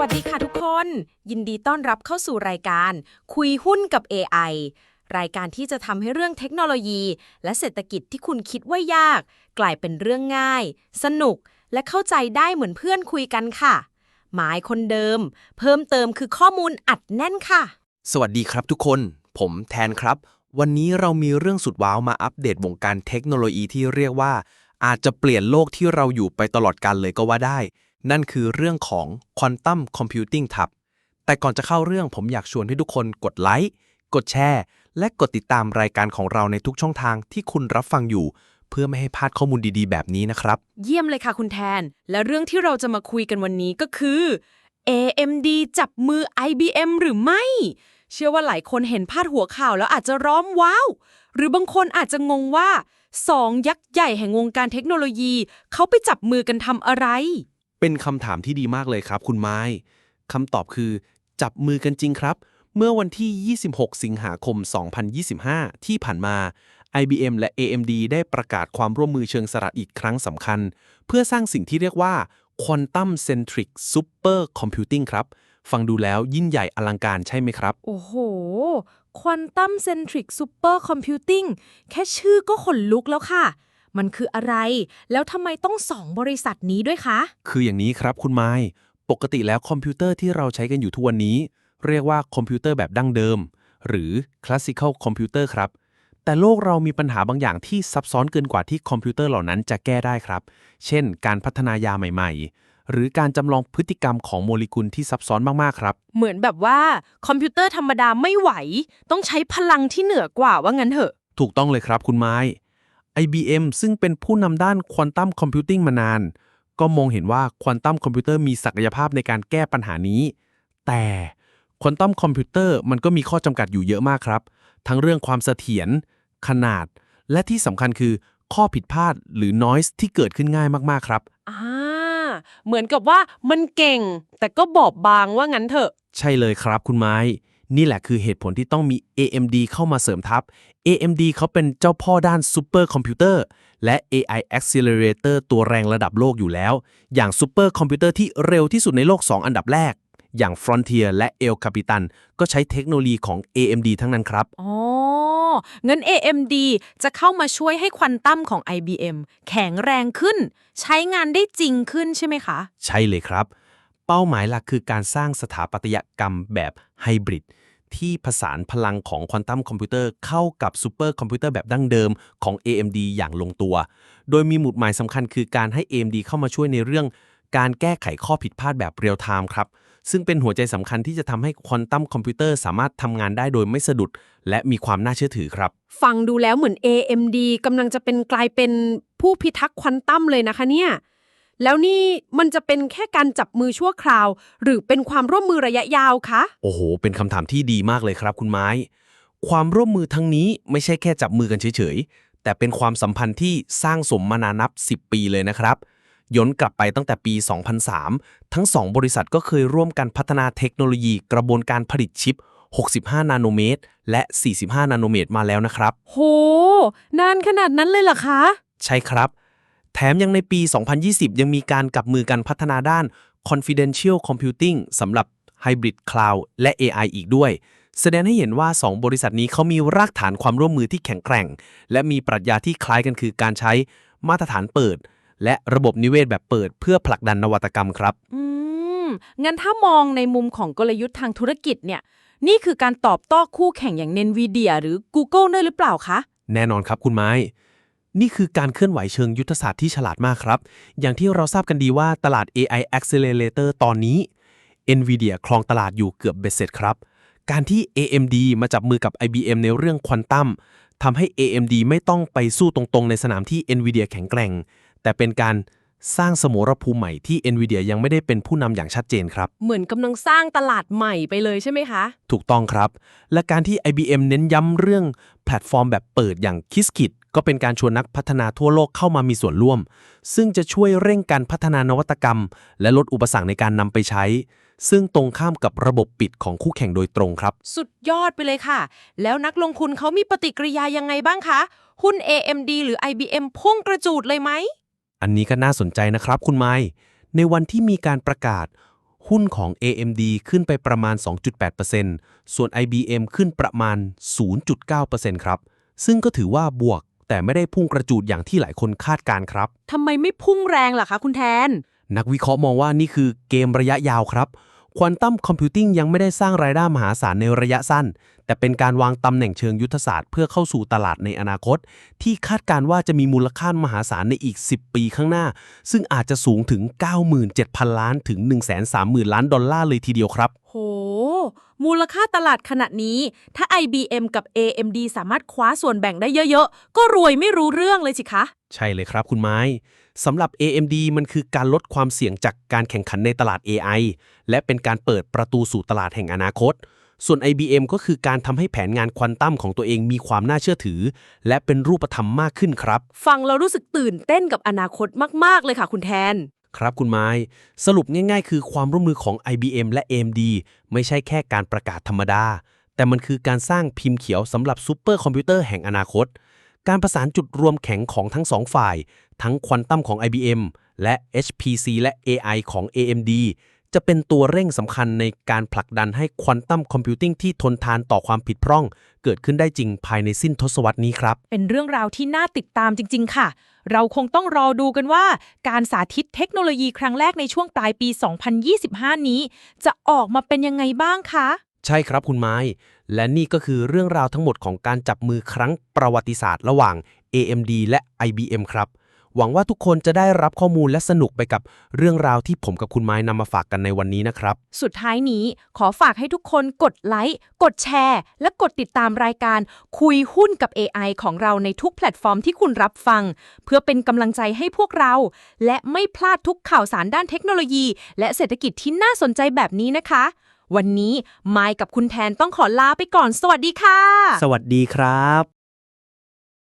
วัสดีค่ะทุกคน ยินดีต้อนรับเข้าสู่รายการ คุยหุ้นกับ AI รายการที่จะทำให้เรื่องเทคโนโลยี และเศรษฐกิจที่คุณคิดว่ายาก กลายเป็นเรื่องง่าย สนุก และเข้าใจได้เหมือนเพื่อนคุยกันค่ะ หมายคนเดิม เพิ่มเติมคือข้อมูลอัดแน่นค่ะ สวัสดีครับทุกคน ผมแทนครับ วันนี้เรามีเรื่องสุดว้าวมาอัปเดตวงการเทคโนโลยีที่เรียกว่า อาจจะเปลี่ยนโลกที่เราอยู่ไปตลอดกาลเลยก็ว่าได้ นั่นคือเรื่องของควอนตัมคอมพิวติ้งครับแต่ก่อนจะเข้าเรื่องผมอยากชวนให้ทุกคนกดไลค์ กดแชร์ และกดติดตามรายการของเราในทุกช่องทางที่คุณรับฟังอยู่ เพื่อไม่ให้พลาดข้อมูลดีๆ แบบนี้นะครับ เยี่ยมเลยค่ะคุณแทน และเรื่องที่เราจะมาคุยกันวันนี้ก็คือ AMD จับมือ IBM หรือไม่ เชื่อว่าหลายคนเห็นพาดหัวข่าวแล้วอาจจะร้อมว้าว หรือบางคนอาจจะงงว่าสองยักษ์ใหญ่แห่งวงการเทคโนโลยี เขาไปจับมือกันทำอะไร เป็นคำถามที่ดีมากเลยครับคุณไม้คำตอบคือ จับมือกันจริงครับ เมื่อวันที่ 26 สิงหาคม 2025 ที่ผ่านมา IBM และ AMD ได้ประกาศความร่วมมือเชิงสรัดอีกครั้งสำคัญ เพื่อสร้างสิ่งที่เรียกว่า Quantum Centric Super Computing ครับ ฟังดูแล้วยิ่งใหญ่อลังการใช่ไหมครับ โอ้โห Quantum Centric Super Computing แค่ชื่อก็ขนลุกแล้วค่ะ มันคืออะไร แล้วทำไมต้องสองบริษัทนี้ด้วยคะ คืออย่างนี้ครับคุณไม้ปกติแล้วคอมพิวเตอร์ที่เราใช้กันอยู่ทุกวันนี้ เรียกว่าคอมพิวเตอร์แบบดั้งเดิม หรือ classical computer ครับ แต่โลกเรามีปัญหาบางอย่างที่ซับซ้อนเกินกว่าที่คอมพิวเตอร์เหล่านั้นจะแก้ได้ครับ เช่น การพัฒนายาใหม่ๆ หรือการจำลองพฤติกรรมของโมเลกุลที่ซับซ้อนมากๆครับ เหมือนแบบว่าคอมพิวเตอร์ธรรมดาไม่ไหว ต้องใช้พลังที่เหนือกว่าว่างั้นเถอะ ถูกต้องเลยครับคุณไม้ IBM ซึ่งเป็นผู้นำด้านควอนตัมคอมพิวติ้งมานาน ก็มองเห็นว่าควอนตัมคอมพิวเตอร์มีศักยภาพในการแก้ปัญหานี้ แต่ควอนตัมคอมพิวเตอร์มันก็มีข้อจำกัดอยู่เยอะมากครับ ทั้งเรื่องความเสถียรขนาด และที่สำคัญคือข้อผิดพลาดหรือ noise ที่เกิดขึ้นง่ายมากๆครับอ่าเหมือนกับว่ามันเก่ง แต่ก็บอบบางว่างั้นเถอะ ใช่เลยครับคุณไม้ นี่แหละคือเหตุผลที่ต้องมี AMD เข้ามาเสริมทัพ AMD เขาเป็นเจ้าพ่อด้านซูเปอร์คอมพิวเตอร์และ AI Accelerator ตัวแรงระดับโลกอยู่แล้ว อย่างซูเปอร์คอมพิวเตอร์ที่เร็วที่สุดในโลก 2 อันดับแรก อย่าง Frontier และ El Capitan ก็ใช้เทคโนโลยีของ AMD ทั้งนั้นครับ อ๋องั้น AMD จะเข้ามาช่วยให้ควันตัมของ IBM แข็งแรงขึ้น ใช้งานได้จริงขึ้นใช่ไหมคะ ใช่เลยครับ เป้าหมายหลักคือการสร้างสถาปัตยกรรมแบบ ไฮบริดที่ผสานพลังของควอนตัมคอมพิวเตอร์เข้ากับซูเปอร์คอมพิวเตอร์แบบดั้งเดิมของ AMD อย่างลงตัว โดยมีหมุดหมายสำคัญคือการให้ AMD เข้ามาช่วยในเรื่อง การแก้ไขข้อผิดพลาดแบบเรียลไทม์ครับ ซึ่งเป็นหัวใจสำคัญที่จะทำให้ควอนตัมคอมพิวเตอร์สามารถทำงานได้โดยไม่สะดุด และมีความน่าเชื่อถือครับ ฟังดูแล้วเหมือน AMD กำลังจะเป็นกลายเป็นผู้พิทักษ์ควอนตัมเลยนะคะเนี่ย แล้วนี่มันจะเป็นแค่การจับมือชั่วคราว หรือเป็นความร่วมมือระยะยาวคะ โอ้โห เป็นคำถามที่ดีมากเลยครับคุณไม้ ความร่วมมือทั้งนี้ไม่ใช่แค่จับมือกันเฉยๆ แต่เป็นความสัมพันธ์ที่สร้างสมมานานนับ 10 ปีเลยนะครับ ย้อนกลับไปตั้งแต่ปี 2003 ทั้ง 2 บริษัทก็เคยร่วมกันพัฒนาเทคโนโลยีกระบวนการผลิตชิป 65 นาโนเมตร และ 45 นาโนเมตรมาแล้วนะครับ โห นานขนาดนั้นเลยเหรอคะ ใช่ครับ แถมยังในปี 2020 ยังมีการกลับมือกันพัฒนาด้าน confidential computing สำหรับ hybrid cloud และ AI อีกด้วย แสดงให้เห็นว่า 2 บริษัทนี้เขามีรากฐานความร่วมมือที่แข็งแกร่ง และมีปรัชญาที่คล้ายกันคือการใช้มาตรฐานเปิด และระบบนิเวศแบบเปิด เพื่อผลักดันนวัตกรรมครับ อืม งั้นถ้ามองในมุมของกลยุทธ์ทางธุรกิจเนี่ย นี่คือการตอบโต้คู่แข่งอย่าง NVIDIA หรือ Google ด้วยหรือเปล่าคะ แน่นอนครับคุณไม้ นี่คือการเคลื่อนไหวเชิงยุทธศาสตร์ที่ฉลาดมากครับ อย่างที่เราทราบกันดีว่าตลาด AI Accelerator ตอนนี้ NVIDIA ครองตลาดอยู่เกือบเบ็ดเสร็จครับ การที่ AMD มาจับมือกับ IBM ในเรื่องควอนตัมทำให้ AMD ไม่ต้องไปสู้ตรงๆ ในสนามที่ NVIDIA แข็งแกร่ง แต่เป็นการสร้างสมรภูมิใหม่ที่ NVIDIA ยังไม่ได้เป็นผู้นำอย่างชัดเจนครับ เหมือนกำลังสร้างตลาดใหม่ไปเลยใช่ไหมคะ ถูกต้องครับ และการที่ IBM เน้นย้ำเรื่องแพลตฟอร์มแบบเปิดอย่าง Qiskit ก็เป็นการชวนนักพัฒนาทั่วโลกเข้ามามีส่วนร่วม ซึ่งจะช่วยเร่งการพัฒนานวัตกรรม และลดอุปสรรคในการนำไปใช้ ซึ่งตรงข้ามกับระบบปิดของคู่แข่งโดยตรงครับ สุดยอดไปเลยค่ะ แล้วนักลงทุนเขามีปฏิกิริยายังไงบ้างคะ หุ้น AMD หรือ IBM พุ่งกระจูดเลยไหม อันนี้ก็น่าสนใจนะครับคุณไม้ในวันที่มีการประกาศ หุ้นของ AMD ขึ้นไปประมาณ 2.8%ส่วน IBM ขึ้นประมาณ 0.9%ครับ ซึ่งก็ถือว่าบวก แต่ไม่ได้พุ่งกระจูดอย่างที่หลายคนคาดการณ์ครับ ทำไมไม่พุ่งแรงล่ะคะคุณแทน นักวิเคราะห์มองว่านี่คือเกมระยะยาวครับควอนตัมคอมพิวติ้งยังไม่ได้สร้างรายได้มหาศาลในระยะสั้น แต่เป็นการวางตำแหน่งเชิงยุทธศาสตร์เพื่อเข้าสู่ตลาดในอนาคต ที่คาดการณ์ว่าจะมีมูลค่ามหาศาลในอีก 10 ปีข้างหน้า ซึ่งอาจจะสูงถึง 97,000 ล้านถึง 130,000 ล้านดอลลาร์เลยทีเดียวครับ โห มูลค่าตลาดขนาดนี้ ถ้า IBM กับ AMD สามารถคว้าส่วนแบ่งได้เยอะๆ ก็รวยไม่รู้เรื่องเลยสิคะ ใช่เลยครับคุณไม้สำหรับ AMD มันคือการลดความเสี่ยงจากการแข่งขันในตลาด AI และเป็นการเปิดประตูสู่ตลาดแห่งอนาคต ส่วน IBM ก็คือการทำให้แผนงานควอนตัมของตัวเองมีความน่าเชื่อถือ และเป็นรูปธรรมมากขึ้นครับ ฟังเรารู้สึกตื่นเต้นกับอนาคตมากๆเลยค่ะคุณแทน ครับคุณไม้ สรุปง่ายๆ คือความร่วมมือของ IBM และ AMD ไม่ใช่แค่การประกาศธรรมดา แต่มันคือการสร้างพิมพ์เขียวสำหรับซูเปอร์คอมพิวเตอร์แห่งอนาคต การประสานจุดรวมแข็งของทั้งสองฝ่าย ทั้งควอนตัมของ IBM และ HPC และ AI ของ AMD จะเป็นตัวเร่งสำคัญในการผลักดันให้ควอนตัมคอมพิวติ้งที่ทนทานต่อความผิดพร่อง เกิดขึ้นได้จริงภายในสิ้นทศวรรษนี้ครับ เป็นเรื่องราวที่น่าติดตามจริง ๆ ค่ะ เราคงต้องรอดูกันว่า การสาธิตเทคโนโลยีครั้งแรกในช่วงปลายปี 2025 นี้ จะออกมาเป็นยังไงบ้างคะใช่ครับคุณไม้ และนี่ก็คือเรื่องราวทั้งหมดของการจับมือครั้งประวัติศาสตร์ระหว่าง AMD และ IBM ครับ หวังว่าทุกคนจะได้รับข้อมูลและสนุกไปกับเรื่องราวที่ผมกับคุณไม้นำมาฝากกันในวันนี้นะครับ สุดท้ายนี้ขอฝากให้ทุกคนกดไลค์ กดแชร์ และกดติดตามรายการคุยหุ้นกับ AI ของเราในทุกแพลตฟอร์มที่คุณรับฟัง เพื่อเป็นกำลังใจให้พวกเรา และไม่พลาดทุกข่าวสารด้านเทคโนโลยี และเศรษฐกิจที่น่าสนใจแบบนี้นะคะ วันนี้ไมค์กับคุณแทนต้องขอลาไปก่อน สวัสดีค่ะ สวัสดีครับ